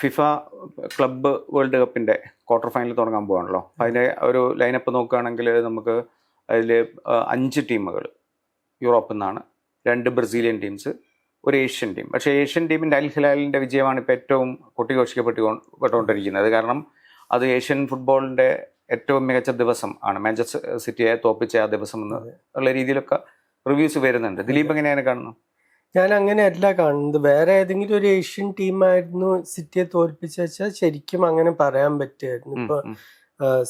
FIFA club world കപ്പിന്റെ quarter final തുടങ്ങാൻ പോവാണല്ലോ. അതിന്റെ ഒരു ലൈനപ്പ് നോക്കുകയാണെങ്കിൽ നമുക്ക് അതിൽ അഞ്ച് ടീമുകൾ യൂറോപ്പിൽ നിന്നാണ്. രണ്ട് ബ്രസീലിയൻ ടീംസ് ഒരു ഏഷ്യൻ ടീം പക്ഷേ ഏഷ്യൻ ടീമിന്റെ അൽ ഹിലാലിന്റെ വിജയമാണ് ഇപ്പോൾ ഏറ്റവും കൊട്ടിഘോഷിക്കപ്പെട്ടുകൊണ്ടിരിക്കുന്നത്. കാരണം അത് ഏഷ്യൻ ഫുട്ബോളിന്റെ ഏറ്റവും മികച്ച ദിവസം ആണ്. മാഞ്ചസ്റ്റർ സിറ്റിയെ തോപ്പിച്ച ആ ദിവസം എന്ന് ഉള്ള രീതിയിലൊക്കെ റിവ്യൂസ് വരുന്നുണ്ട്. ദിലീപ് എങ്ങനെയാണ് കാണുന്നത്? ഞാൻ അങ്ങനെയല്ല കാണുന്നത്. വേറെ ഏതെങ്കിലും ഒരു ഏഷ്യൻ ടീമായിരുന്നു സിറ്റിയെ തോൽപ്പിച്ചാൽ വെച്ചാൽ ശരിക്കും അങ്ങനെ പറയാൻ പറ്റുമായിരുന്നു. ഇപ്പൊ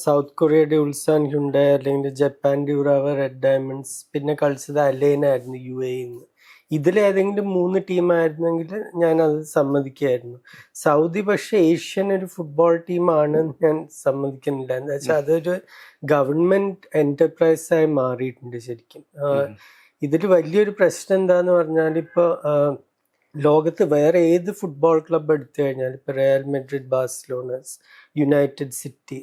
സൗത്ത് കൊറിയയുടെ ഉൾസാൻ ഹുണ്ട അല്ലെങ്കിൽ ജപ്പാന്റെ ഉറാവ റെഡ് ഡയമണ്ട്സ് പിന്നെ കളിച്ചത് അലേന ആയിരുന്നു യു എന്ന് ഇതിലേതെങ്കിലും മൂന്ന് ടീമായിരുന്നെങ്കിൽ ഞാൻ അത് സമ്മതിക്കായിരുന്നു സൗദി പക്ഷേ ഏഷ്യൻ ഒരു ഫുട്ബോൾ ടീമാണ് ഞാൻ സമ്മതിക്കുന്നില്ല. എന്താ വെച്ചാൽ അതൊരു ഗവൺമെന്റ് എന്റർപ്രൈസ് ആയി മാറിയിട്ടുണ്ട് ശരിക്കും. ഇതിൽ വലിയൊരു പ്രശ്നം എന്താന്ന് പറഞ്ഞാൽ ഇപ്പോൾ ലോകത്ത് വേറെ ഏത് ഫുട്ബോൾ ക്ലബ്ബ് എടുത്തു കഴിഞ്ഞാൽ ഇപ്പോൾ റയൽ മെഡ്രിഡ് ബാഴ്സലോണസ് യുണൈറ്റഡ് സിറ്റി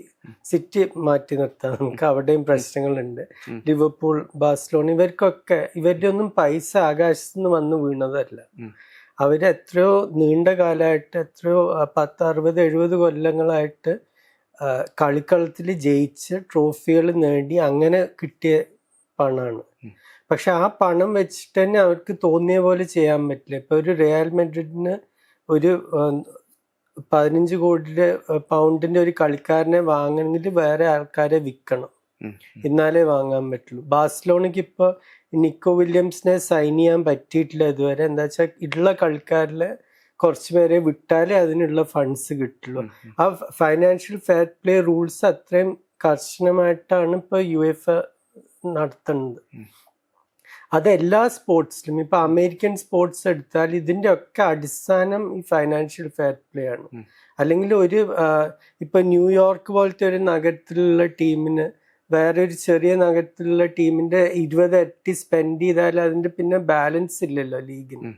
സിറ്റി മാറ്റി നിർത്താം നമുക്ക് അവിടെയും പ്രശ്നങ്ങളുണ്ട്. ലിവർപൂൾ ബാഴ്സലോണ ഇവർക്കൊക്കെ ഇവരുടെ ഒന്നും പൈസ ആകാശത്ത് നിന്ന് വന്ന് വീണതല്ല അവർ എത്രയോ നീണ്ട കാലമായിട്ട് എത്രയോ പത്ത് അറുപത് എഴുപത് കൊല്ലങ്ങളായിട്ട് കളിക്കളത്തിൽ ജയിച്ച് ട്രോഫികൾ നേടി അങ്ങനെ കിട്ടിയ പണമാണ്. പക്ഷെ ആ പണം വെച്ചിട്ട് തന്നെ അവർക്ക് തോന്നിയ പോലെ ചെയ്യാൻ പറ്റില്ല ഇപ്പൊ ഒരു റിയൽ മെഡ്രിഡിന് ഒരു പതിനഞ്ച് കോടിയുടെ പൗണ്ടിന്റെ ഒരു കളിക്കാരനെ വാങ്ങണമെങ്കിൽ വേറെ ആൾക്കാരെ വിൽക്കണം. എന്നാലേ വാങ്ങാൻ പറ്റുള്ളൂ ബാഴ്സലോണയ്ക്ക് ഇപ്പോൾ നിക്കോ വില്യംസിനെ സൈൻ ചെയ്യാൻ പറ്റിയിട്ടില്ല ഇതുവരെ എന്താ വെച്ചാൽ ഉള്ള കളിക്കാരിൽ കുറച്ച് പേരെ വിട്ടാലേ അതിനുള്ള ഫണ്ട്സ് കിട്ടുള്ളൂ. ആ ഫൈനാൻഷ്യൽ ഫെയർ പ്ലേ റൂൾസ് അത്രയും കർശനമായിട്ടാണ് ഇപ്പോൾ യു എഫ് നടത്തുന്നത്. അത് എല്ലാ സ്പോർട്സിലും ഇപ്പൊ അമേരിക്കൻ സ്പോർട്സ് എടുത്താൽ ഇതിന്റെ ഒക്കെ അടിസ്ഥാനം ഈ ഫൈനാൻഷ്യൽ ഫെയർ പ്ലേ ആണ്. അല്ലെങ്കിൽ ഒരു ഇപ്പൊ ന്യൂയോർക്ക് പോലത്തെ ഒരു നഗരത്തിലുള്ള ടീമിന് വേറെ ഒരു ചെറിയ നഗരത്തിലുള്ള ടീമിന്റെ ഇരുപത് ഇരട്ടി സ്പെൻഡ് ചെയ്താൽ അതിന്റെ പിന്നെ ബാലൻസ് ഇല്ലല്ലോ ലീഗിന്.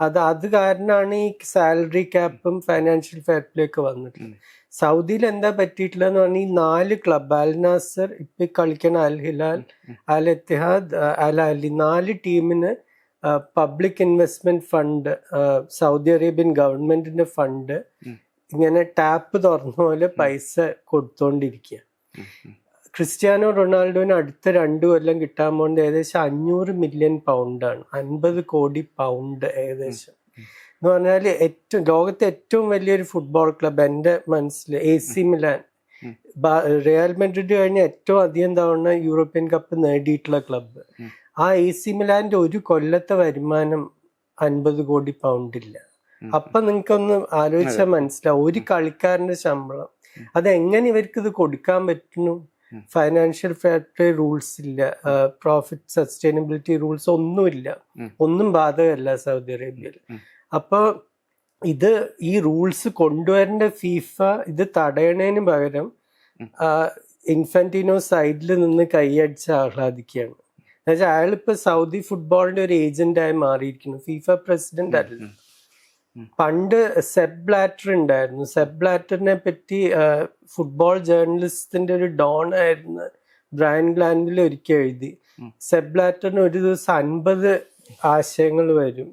അത് അത് കാരണമാണ് ഈ സാലറി ക്യാപ്പും ഫൈനാൻഷ്യൽ ഫെയർ പ്ലേ ഒക്കെ വന്നിട്ടുള്ളത്. സൗദിയിൽ എന്താ പറ്റിയിട്ടില്ലെന്ന് പറഞ്ഞാൽ ഈ നാല് ക്ലബ് അൽ നാസർ ഇപ്പൊ കളിക്കണ Al Hilal Al Ittihad Al Ahli നാല് ടീമിന് public investment fund Saudi Arabian ഗവൺമെന്റിന്റെ ഫണ്ട് ഇങ്ങനെ ടാപ്പ് തുറന്ന പോലെ പൈസ കൊടുത്തോണ്ടിരിക്കുക. ക്രിസ്ത്യാനോ റൊണാൾഡോന് അടുത്ത രണ്ടു കൊല്ലം കിട്ടാൻ പോകുന്നത് ഏകദേശം അഞ്ഞൂറ് മില്യൺ പൗണ്ടാണ് അൻപത് കോടി പൗണ്ട് ഏകദേശം. എന്ന് പറഞ്ഞാൽ ഏറ്റവും ലോകത്തെ ഏറ്റവും വലിയൊരു ഫുട്ബോൾ ക്ലബ്ബ് എന്റെ മനസ്സിൽ A C Milan Real Madrid കഴിഞ്ഞ ഏറ്റവും അധികം തവണ യൂറോപ്യൻ കപ്പ് നേടിയിട്ടുള്ള ക്ലബ്ബ് ആ എ സി മിലാന്റെ ഒരു കൊല്ലത്തെ വരുമാനം അൻപത് കോടി പൗണ്ടില്ല. അപ്പൊ നിങ്ങൾക്കൊന്ന് ആലോചിച്ചാൽ മനസ്സിലാവും ഒരു കളിക്കാരന്റെ ശമ്പളം അത് എങ്ങനെ ഇവർക്ക് ഇത് കൊടുക്കാൻ പറ്റുന്നു? ഫൈനാൻഷ്യൽ ഫാക്ടറി റൂൾസ് ഇല്ല പ്രോഫിറ്റ് സസ്റ്റൈനബിലിറ്റി റൂൾസ് ഒന്നുമില്ല. ഒന്നും ബാധകമല്ല സൗദി അറേബ്യയിൽ. ഉം. അപ്പൊ ഇത് ഈ റൂൾസ് കൊണ്ടുവരേണ്ട ഫീഫ ഇത് തടയണേന് പകരം. ഇൻഫന്റിനോ സൈഡിൽ നിന്ന് കൈയടിച്ച് ആഹ്ലാദിക്കുകയാണ് എന്നുവെച്ചാൽ അയാളിപ്പോ സൗദി ഫുട്ബോളിന്റെ ഒരു ഏജന്റായി മാറിയിരിക്കുന്നു ഫീഫ പ്രസിഡന്റ് അല്ല. പണ്ട് സെബ് ബ്ലാറ്റർ ഉണ്ടായിരുന്നു സെബ് ബ്ലാറ്ററിനെ പറ്റി ഫുട്ബോൾ ജേർണലിസ്റ്റിന്റെ ഒരു ഡോൺ ആയിരുന്നു ബ്രയൻ ഗ്ലാൻഡിൽ ഒരുക്കി എഴുതി. സെബ് ബ്ലാറ്ററിന് ഒരു ദിവസം അൻപത് ആശയങ്ങൾ വരും.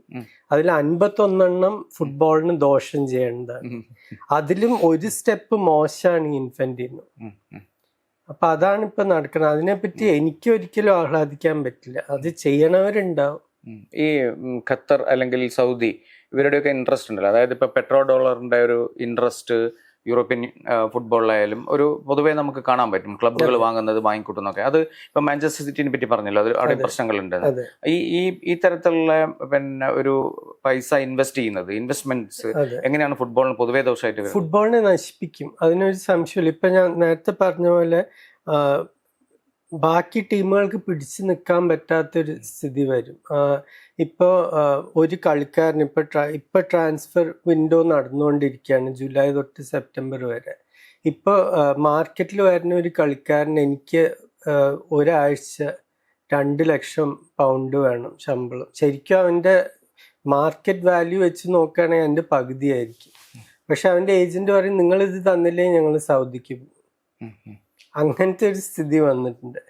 അതിൽ അൻപത്തൊന്നെണ്ണം ഫുട്ബോളിന് ദോഷം ചെയ്യേണ്ടതാണ് അതിലും ഒരു സ്റ്റെപ്പ് മോശമാണ് ഈ ഇൻഫന്റിന്. അപ്പൊ അതാണ് ഇപ്പൊ നടക്കുന്നത് അതിനെപ്പറ്റി എനിക്ക് ഒരിക്കലും ആഹ്ലാദിക്കാൻ പറ്റില്ല. അത് ചെയ്യണവരുണ്ടാവും. ഈ ഖത്തർ അല്ലെങ്കിൽ സൗദി ഇവരുടെയൊക്കെ ഇൻട്രസ്റ്റ് ഉണ്ടല്ലോ. അതായത് ഇപ്പൊ പെട്രോ ഡോളറിന്റെ ഒരു ഇൻട്രസ്റ്റ് യൂറോപ്യൻ ഫുട്ബോളിലായാലും ഒരു പൊതുവേ നമുക്ക് കാണാൻ പറ്റും. ക്ലബ്ബുകൾ വാങ്ങുന്നത് വാങ്ങിക്കൂട്ടുന്നൊക്കെ അത് ഇപ്പൊ മാഞ്ചസ്റ്റർ സിറ്റിനെ പറ്റി പറഞ്ഞല്ലോ അത് അവിടെ. പ്രശ്നങ്ങളുണ്ട്. ഈ ഈ ഈ തരത്തിലുള്ള പിന്നെ ഒരു പൈസ ഇൻവെസ്റ്റ് ചെയ്യുന്നത് ഇൻവെസ്റ്റ്മെന്റ്സ് എങ്ങനെയാണ് ഫുട്ബോളിന് പൊതുവേ ദോഷമായിട്ട് ഫുട്ബോളിനെ നശിപ്പിക്കും. അതിനൊരു സംശയമില്ല. ഇപ്പൊ ഞാൻ നേരത്തെ പറഞ്ഞ പോലെ ബാക്കി ടീമുകൾക്ക് പിടിച്ചു നിൽക്കാൻ പറ്റാത്തൊരു സ്ഥിതി വരും. ഇപ്പോൾ ഇപ്പോ ഒരു കളിക്കാരന് ഇപ്പോൾ ട്രാ- ഇപ്പോൾ ട്രാൻസ്ഫർ വിൻഡോ നടന്നുകൊണ്ടിരിക്കുകയാണ് ജൂലൈ തൊട്ട് സെപ്റ്റംബർ വരെ. ഇപ്പോൾ മാർക്കറ്റിൽ വരുന്ന ഒരു കളിക്കാരന് എനിക്ക് ഒരാഴ്ച രണ്ട് ലക്ഷം പൗണ്ട് വേണം ശമ്പളം. ശരിക്കും അവന്റെ മാർക്കറ്റ് വാല്യൂ വെച്ച് നോക്കുകയാണെങ്കിൽ അതിന്റെ പകുതിയായിരിക്കും. പക്ഷെ അവന്റെ ഏജന്റ് പറയും നിങ്ങളിത് ഇത് തന്നില്ലേ ഞങ്ങൾ സൗദിക്ക് പോകും. അങ്ങനത്തെ ഒരു സ്ഥിതി വന്നിട്ടുണ്ട്.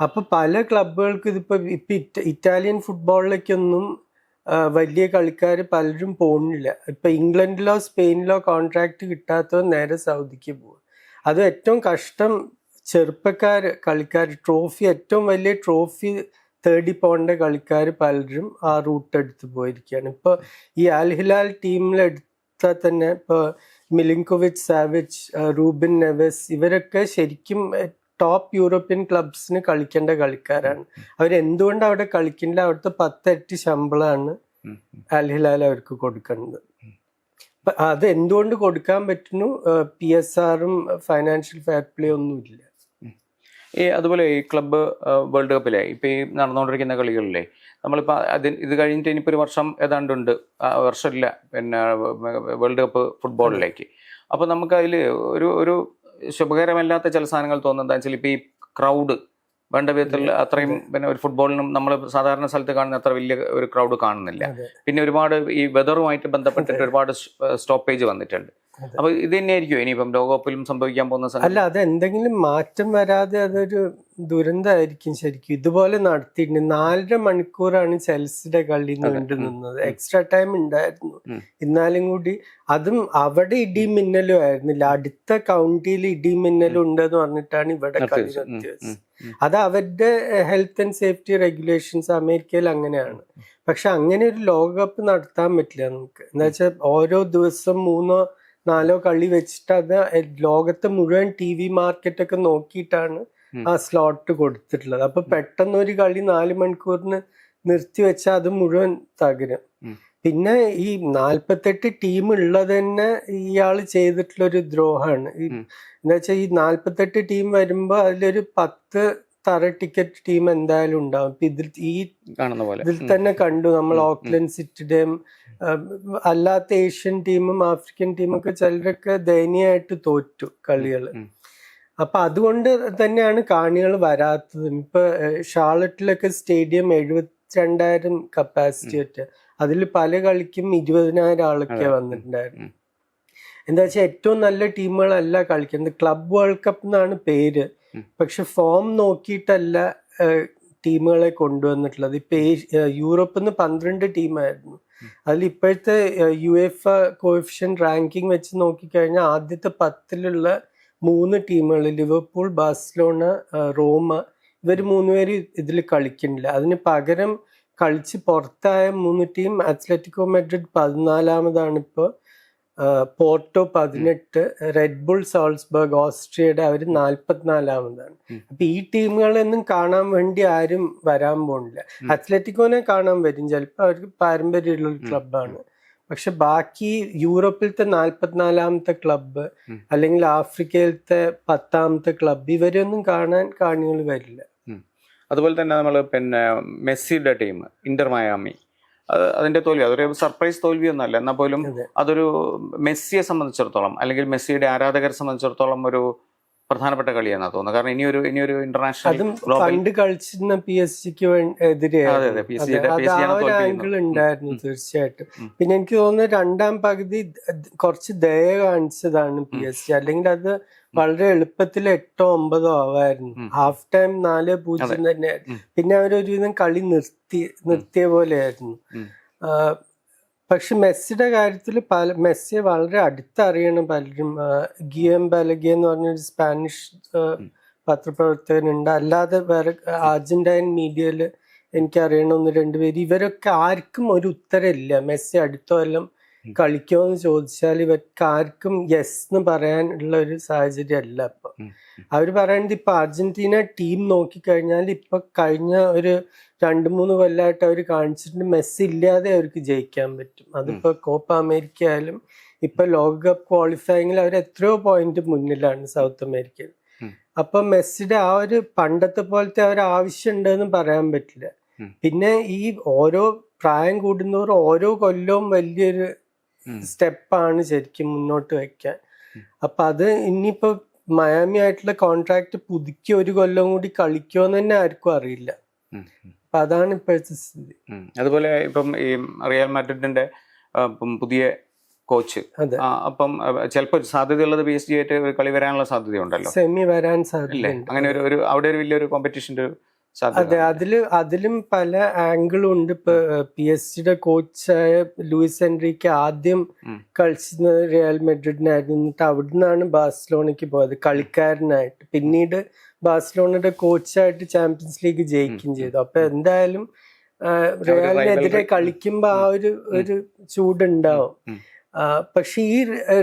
അപ്പൊ പല ക്ലബുകൾക്ക് ഇതിപ്പോ ഇപ്പൊ ഇറ്റ- ഇറ്റാലിയൻ ഫുട്ബോളിലേക്കൊന്നും വലിയ കളിക്കാർ പലരും പോകുന്നില്ല ഇപ്പൊ ഇംഗ്ലണ്ടിലോ സ്പെയിനിലോ കോൺട്രാക്ട് കിട്ടാത്തോ നേരെ സൗദിക്ക് പോകും അത് ഏറ്റവും കഷ്ടം ചെറുപ്പക്കാർ കളിക്കാർ ട്രോഫി ഏറ്റവും വലിയ ട്രോഫി തേടി പോകേണ്ട കളിക്കാർ പലരും ആ റൂട്ട് എടുത്ത് പോയിരിക്കുകയാണ്. ഇപ്പോൾ ഈ അൽഹിലാൽ ഹിലാൽ ടീമിൽ തന്നെ ഇപ്പോൾ മിലിങ്കോവിച്ച് സാവിച്ച് റൂബിൻ നെവസ് ഇവരൊക്കെ ശരിക്കും ടോപ്പ് യൂറോപ്യൻ ക്ലബ്സിന് കളിക്കേണ്ട കളിക്കാരാണ്. അവരെന്തുകൊണ്ട് അവിടെ കളിക്കുന്നില്ല അവിടുത്തെ പത്തരട്ടി ശമ്പളമാണ് അൽഹിലാൽ അൽ അവർക്ക് കൊടുക്കുന്നത്. അത് എന്തുകൊണ്ട് കൊടുക്കാൻ പറ്റുന്നു? പി എസ് ആറും ഫൈനാൻഷ്യൽ ഫെയർ പ്ലേ ഒന്നുമില്ല. ഈ അതുപോലെ ഈ ക്ലബ്ബ് വേൾഡ് കപ്പിലെ ഇപ്പോൾ ഈ നടന്നുകൊണ്ടിരിക്കുന്ന കളികളിലെ നമ്മളിപ്പോൾ അതിന് ഇത് കഴിഞ്ഞിട്ട് ഇനിയിപ്പോൾ ഒരു വർഷം ഏതാണ്ടുണ്ട് ആ വർഷമില്ല പിന്നെ വേൾഡ് കപ്പ് ഫുട്ബോളിലേക്ക് അപ്പോൾ നമുക്ക് അതിൽ ഒരു ഒരു ശുഭകരമല്ലാത്ത ചില സാധനങ്ങൾ തോന്നുന്നത് വെച്ചാൽ ഇപ്പോൾ ഈ ക്രൗഡ് വേണ്ട വിധത്തിൽ അത്രയും പിന്നെ ഒരു ഫുട്ബോളിനും നമ്മൾ സാധാരണ സ്ഥലത്ത് കാണുന്ന അത്ര വലിയ ഒരു ക്രൗഡ് കാണുന്നില്ല. പിന്നെ ഒരുപാട് ഈ വെതറുമായിട്ട് ബന്ധപ്പെട്ടിട്ട് ഒരുപാട് സ്റ്റോപ്പേജ് വന്നിട്ടുണ്ട്. അതെ. അപ്പോൾ ഇത് തന്നെയായിരിക്കും ഇനിയിപ്പം ലോകകപ്പിലും സംഭവിക്കാൻ പോകുന്ന സമയം അല്ല അത് എന്തെങ്കിലും മാറ്റം വരാതെ അതൊരു ദുരന്തമായിരിക്കും ശരിക്കും. ഇതുപോലെ നടത്തിയിട്ടുണ്ട്. നാലര മണിക്കൂറാണ് ചെൽസിയുടെ കളി. നീണ്ടു നിന്നത്. എക്സ്ട്രാ ടൈം ഉണ്ടായിരുന്നു. എന്നാലും കൂടി അതും അവിടെ ഇടി മിന്നലും ആയിരുന്നില്ല. അടുത്ത കൗണ്ടിയിൽ ഇടി മിന്നലും ഉണ്ടെന്ന് പറഞ്ഞിട്ടാണ് ഇവിടെ കളി നിർത്തിയത്. അത് അവരുടെ ഹെൽത്ത് ആൻഡ് സേഫ്റ്റി റെഗുലേഷൻസ് അമേരിക്കയിൽ അങ്ങനെയാണ്. പക്ഷെ അങ്ങനെ ഒരു ലോകകപ്പ് നടത്താൻ പറ്റില്ല നമുക്ക്. എന്താ വെച്ചാൽ ഓരോ ദിവസം മൂന്നോ നാലോ കളി വെച്ചിട്ട് അത് ലോകത്തെ മുഴുവൻ ടി വി മാർക്കറ്റ് ഒക്കെ നോക്കിയിട്ടാണ് ആ സ്ലോട്ട് കൊടുത്തിട്ടുള്ളത്. അപ്പൊ പെട്ടെന്ന് ഒരു കളി നാല് മണിക്കൂറിന് നിർത്തി വെച്ചാൽ അത് മുഴുവൻ തകരും. പിന്നെ ഈ നാൽപ്പത്തെട്ട് ടീം ഉള്ളത് തന്നെ ഇയാൾ ചെയ്തിട്ടുള്ള ഒരു ദ്രോഹമാണ് എന്താ വെച്ചാൽ ഈ നാൽപ്പത്തെട്ട് ടീം വരുമ്പോ അതിലൊരു പത്ത് തറ ടിക്കറ്റ് ടീം എന്തായാലും ഉണ്ടാവും. ഇതിൽ ഈ കാണുന്ന പോലെ. ഇതിൽ തന്നെ കണ്ടു നമ്മൾ. ഓക്ലൻഡ് സിറ്റിയുടെയും അല്ലാത്ത ഏഷ്യൻ ടീമും ആഫ്രിക്കൻ ടീമൊക്കെ ചിലരൊക്കെ ദയനീയമായിട്ട് തോറ്റു കളികൾ. അപ്പൊ അതുകൊണ്ട് തന്നെയാണ് കാണികൾ വരാത്തത്. ഇപ്പൊ ഷാളറ്റിലൊക്കെ ഷാർലറ്റിലൊക്കെ സ്റ്റേഡിയം എഴുപത്തിരണ്ടായിരം കപ്പാസിറ്റി ഒറ്റ അതിൽ പല കളിക്കും ഇരുപതിനായിരം ആളൊക്കെ. വന്നിട്ടുണ്ടായിരുന്നു. എന്താ വെച്ചാൽ ഏറ്റവും നല്ല ടീമുകളല്ല കളിക്കുന്നത്. ക്ലബ് വേൾഡ് കപ്പ് എന്നാണ് പേര്. പക്ഷെ ഫോം നോക്കിയിട്ടല്ല ടീമുകളെ കൊണ്ടുവന്നിട്ടുള്ളത്. ഇപ്പൊ യൂറോപ്പിൽ നിന്ന് പന്ത്രണ്ട് ടീമായിരുന്നു. അതിൽ ഇപ്പോഴത്തെ യു എഫ് കോഫിഷ്യൻ റാങ്കിങ് വെച്ച് നോക്കിക്കഴിഞ്ഞാൽ ആദ്യത്തെ പത്തിലുള്ള മൂന്ന് ടീമുകൾ ലിവർപൂൾ ബാഴ്സലോണ റോമ ഇവർ മൂന്നുപേര് ഇതിൽ കളിക്കുന്നില്ല. അതിന് പകരം കളിച്ച് പുറത്തായ മൂന്ന് ടീം അത്ലറ്റിക്കോ മെഡ്രിഡ് പതിനാലാമതാണ് ഇപ്പോൾ പോർട്ടോ പതിനെട്ട് റെഡ് ബുൾ സാൾസ്ബർഗ് ഓസ്ട്രിയയുടെ അവർ നാൽപ്പത്തിനാലാമതാണ്. അപ്പൊ ഈ ടീമുകളൊന്നും കാണാൻ വേണ്ടി ആരും വരാൻ പോണില്ല. അത്ലറ്റിക്കോനെ കാണാൻ വരും. ചിലപ്പോൾ അവർക്ക് പാരമ്പര്യമുള്ള ഒരു ക്ലബാണ് പക്ഷെ ബാക്കി യൂറോപ്പിലത്തെ നാൽപ്പത്തിനാലാമത്തെ ക്ലബ്ബ്. അല്ലെങ്കിൽ ആഫ്രിക്കയിലത്തെ പത്താമത്തെ ക്ലബ്ബ് ഇവരെയൊന്നും കാണാൻ കാണികൾ വരില്ല. അതുപോലെ തന്നെ നമ്മൾ പിന്നെ മെസ്സിയുടെ ടീം ഇന്റർ മയാമി. അതിന്റെ തോൽവി. അതൊരു സർപ്രൈസ് തോൽവി ഒന്നല്ല എന്നാൽ പോലും അതൊരു മെസ്സിയെ സംബന്ധിച്ചിടത്തോളം അല്ലെങ്കിൽ മെസ്സിയുടെ ആരാധകരെ സംബന്ധിച്ചിടത്തോളം ഒരു പ്രധാനപ്പെട്ട കളിയാണെന്ന് തോന്നുന്നു കാരണം ഇനിയൊരു ഇനിയൊരു ഇന്റർനാഷണൽ പണ്ട് കളിച്ചിരുന്ന പി എസ് സിക്ക് എതിരെ ആംഗിൾ ഉണ്ടായിരുന്നു. തീർച്ചയായിട്ടും. പിന്നെ എനിക്ക് തോന്നുന്നത് രണ്ടാം പകുതി കുറച്ച് ദയ കാണിച്ചതാണ് പി എസ് സി അല്ലെങ്കിൽ അത് വളരെ എളുപ്പത്തിൽ എട്ടോ ഒമ്പതോ ആവായിരുന്നു. ഹാഫ് ടൈം നാല് പൂജ്യം തന്നെ. തന്നെയായിരുന്നു. പിന്നെ അവരൊരുവിധം കളി നിർത്തി നിർത്തിയ പോലെയായിരുന്നു. പക്ഷെ മെസ്സിയുടെ കാര്യത്തിൽ പല മെസ്സിയെ വളരെ അടുത്തറിയണം പലരും. ഗിയം ബലഗിയ എന്ന് പറഞ്ഞൊരു സ്പാനിഷ് പത്രപ്രവർത്തകൻ ഉണ്ട് പത്രപ്രവർത്തകനുണ്ട്. അല്ലാതെ വേറെ അർജന്റൈൻ മീഡിയയിൽ എനിക്കറിയണ ഒന്ന് രണ്ടുപേര് ഇവരൊക്കെ ആർക്കും ഒരു ഉത്തരമില്ല മെസ്സി അടുത്തോ കൊല്ലം ഉം. കളിക്കുമോ എന്ന് ചോദിച്ചാൽ ഇവർക്ക് ആർക്കും യെസ് എന്ന് പറയാനുള്ള ഒരു സാഹചര്യം അല്ല ഇപ്പൊ. അവർ പറയുന്നത് ഇപ്പൊ അർജന്റീന ടീം നോക്കിക്കഴിഞ്ഞാൽ ഇപ്പൊ കഴിഞ്ഞ ഒരു രണ്ട് മൂന്ന് കൊല്ലമായിട്ട് അവർ കാണിച്ചിട്ടുണ്ട് മെസ്സ് ഇല്ലാതെ അവർക്ക് ജയിക്കാൻ പറ്റും അതിപ്പോ കോപ്പ അമേരിക്ക ആയാലും ഇപ്പൊ ലോകകപ്പ് ക്വാളിഫയിങ്ങിൽ അവർ എത്രയോ പോയിന്റ് മുന്നിലാണ് സൗത്ത് അമേരിക്കയിൽ അപ്പൊ മെസ്സിയുടെ ആ ഒരു പണ്ടത്തെ പോലത്തെ ആ ഒരു ആവശ്യം ഉണ്ടെന്ന് പറയാൻ പറ്റില്ല പിന്നെ ഈ ഓരോ പ്രായം കൂടുന്നവർ ഓരോ കൊല്ലവും വലിയൊരു. സ്റ്റെപ്പാണ് ശരിക്കും മുന്നോട്ട് വെക്കാൻ. അപ്പൊ അത് ഇനിയിപ്പോ മയാമി ആയിട്ടുള്ള കോൺട്രാക്ട് പുതുക്കി ഒരു കൊല്ലം കൂടി കളിക്കുമെന്ന് തന്നെ ആർക്കും അറിയില്ല. അപ്പൊ അതാണ് ഇപ്പോഴത്തെ സ്ഥിതി. അതുപോലെ ഇപ്പം ഈ റിയൽ മാഡ്രിഡിന്റെ പുതിയ കോച്ച്. അപ്പം ചിലപ്പോൾ സാധ്യതയുള്ളത് പി എസ് ജി ആയിട്ട് കളി വരാനുള്ള സാധ്യതയുണ്ടല്ലോ. സെമി വരാൻ സാധ്യത അങ്ങനെ ഒരു ഒരു അവിടെ ഒരു വലിയൊരു കോമ്പറ്റീഷന്റെ അതെ അതിൽ അതിലും പല ആംഗിളും ഉണ്ട്. ഇപ്പൊ പി എസ് സിയുടെ കോച്ചായ ലൂയിസ് എൻറിക്ക് ആദ്യം. കളിച്ചിരുന്നത് റിയൽ മെഡ്രിഡിനായിരുന്നു എന്നിട്ട് അവിടെ നിന്നാണ് ബാഴ്സലോണയ്ക്ക് പോയത്. കളിക്കാരനായിട്ട്. പിന്നീട് ബാഴ്സലോണയുടെ കോച്ചായിട്ട് ചാമ്പ്യൻസ് ലീഗ് ജയിക്കുകയും ചെയ്തു. അപ്പൊ എന്തായാലും റിയാലിനെതിരെ കളിക്കുമ്പോ ആ ഒരു ഒരു ചൂടുണ്ടാവും. പക്ഷെ ഈ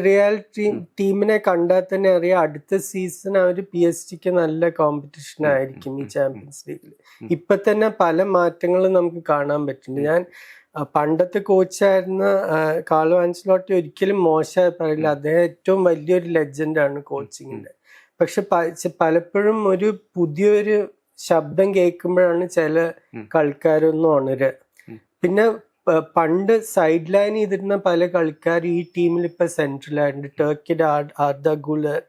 റിയൽ ടീം ടീമിനെ കണ്ടാൽ തന്നെ അറിയാം അടുത്ത സീസൺ അവർ പി എസ് ടിക്ക് നല്ല കോമ്പറ്റീഷൻ ആയിരിക്കും ഈ ചാമ്പ്യൻസ് ലീഗിൽ. ഇപ്പൊ തന്നെ പല മാറ്റങ്ങളും നമുക്ക് കാണാൻ പറ്റുന്നുണ്ട്. ഞാൻ പണ്ടത്തെ കോച്ചായിരുന്ന കാർലോ ആൻസലോട്ടി ഒരിക്കലും മോശമായി പറയില്ല. അദ്ദേഹം ഏറ്റവും വലിയൊരു ലെജൻഡാണ് കോച്ചിങ്ങിന്റെ പക്ഷെ പലപ്പോഴും ഒരു പുതിയൊരു ശബ്ദം കേൾക്കുമ്പോഴാണ് ചില. കളിക്കാരൊന്നും ഉണരുക. പിന്നെ പണ്ട് സൈഡ് ലൈൻ ചെയ്തിരുന്ന പല കളിക്കാർ ഈ ടീമിൽ ഇപ്പൊ സെൻട്രലായിട്ടുണ്ട് ടർക്കിയുടെ ആർ- ആർദ ഗുലർ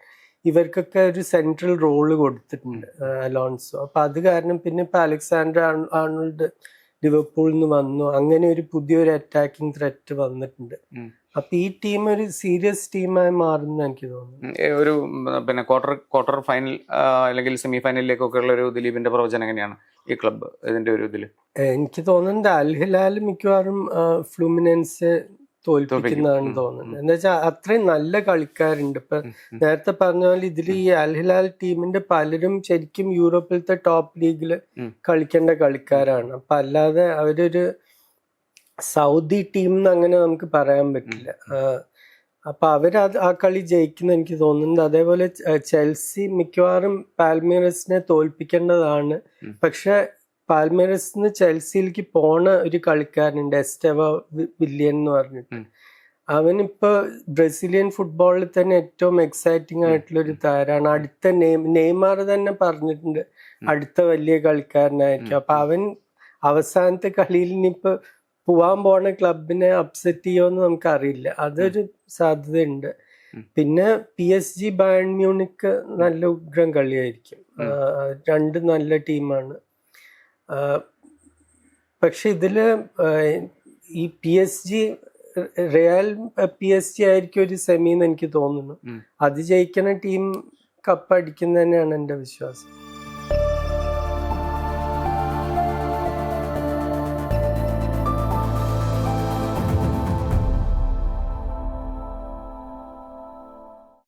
ഇവർക്കൊക്കെ ഒരു സെൻട്രൽ റോൾ കൊടുത്തിട്ടുണ്ട് അലോൺസോ. അപ്പൊ അത് കാരണം പിന്നെ ഇപ്പൊ അലക്സാണ്ടർ ആർണോൾഡ് ലിവർപൂളിൽ നിന്ന് വന്നു. അങ്ങനെ ഒരു പുതിയൊരു അറ്റാക്കിംഗ് ത്രെറ്റ് വന്നിട്ടുണ്ട്. അപ്പൊ ഈ ടീം ഒരു സീരിയസ് ടീമായി മാറുന്നു എനിക്ക് തോന്നുന്നു. ഒരു പിന്നെ ക്വാർട്ടർ ക്വാർട്ടർ ഫൈനൽ അല്ലെങ്കിൽ സെമി ഫൈനലിലേക്കൊക്കെ ഉള്ള ഒരു ദിലീപിന്റെ പ്രവചനം എങ്ങനെയാണ് ഈ ക്ലബ് ഇതിന്റെ ഒരു ഇതിൽ എനിക്ക് തോന്നുന്നുണ്ട് അൽ ഹിലാൽ മിക്കവാറും ഫ്ലുമിനൻസ് തോൽപ്പിക്കുന്നതാണ് തോന്നുന്നത് എന്താ വെച്ചാൽ അത്രയും നല്ല കളിക്കാരുണ്ട്. ഇപ്പൊ നേരത്തെ പറഞ്ഞ പോലെ ഇതിൽ ഈ അൽഹിലാൽ ടീമിന്റെ പലരും ശരിക്കും യൂറോപ്പിലത്തെ ടോപ്പ് ലീഗിൽ കളിക്കേണ്ട കളിക്കാരാണ്. അപ്പൊ അല്ലാതെ അവരൊരു സൗദി ടീം എന്ന് അങ്ങനെ നമുക്ക് പറയാൻ പറ്റില്ല. അപ്പൊ അവർ അത് ആ കളി ജയിക്കുന്ന എനിക്ക് തോന്നുന്നുണ്ട്. അതേപോലെ ചെൽസി മിക്കവാറും പാൽമീറസിനെ തോൽപ്പിക്കേണ്ടതാണ്. ഉം. പക്ഷെ നിന്ന് ചെൽസിയിലേക്ക് പോണ ഒരു കളിക്കാരനുണ്ട് എസ്റ്റവ വില്യൻ എന്ന് പറഞ്ഞിട്ട്. അവനിപ്പോ ബ്രസീലിയൻ ഫുട്ബോളിൽ തന്നെ ഏറ്റവും എക്സൈറ്റിംഗ് ആയിട്ടുള്ള ഒരു താരാണ്. അടുത്ത നെയ് നെയ്മാർ തന്നെ പറഞ്ഞിട്ടുണ്ട് അടുത്ത വലിയ കളിക്കാരനായിരിക്കും. അപ്പൊ അവൻ അവസാനത്തെ കളിയിൽ ഇനിയിപ്പോ പോവാൻ പോണ ക്ലബിനെ അപ്സെറ്റ് ചെയ്യുമെന്ന് നമുക്ക് അറിയില്ല അതൊരു സാധ്യതയുണ്ട്. പിന്നെ P S G Bayern Munich നല്ല ഉഗ്രം കളിയായിരിക്കും. രണ്ട് നല്ല ടീമാണ്. പക്ഷെ ഇതിൽ ഈ P S G real P S G ആയിരിക്കും ഒരു സെമി എന്ന് എനിക്ക് തോന്നുന്നു. അത് ജയിക്കുന്ന ടീം കപ്പ് അടിക്കുന്ന തന്നെയാണ് എന്റെ വിശ്വാസം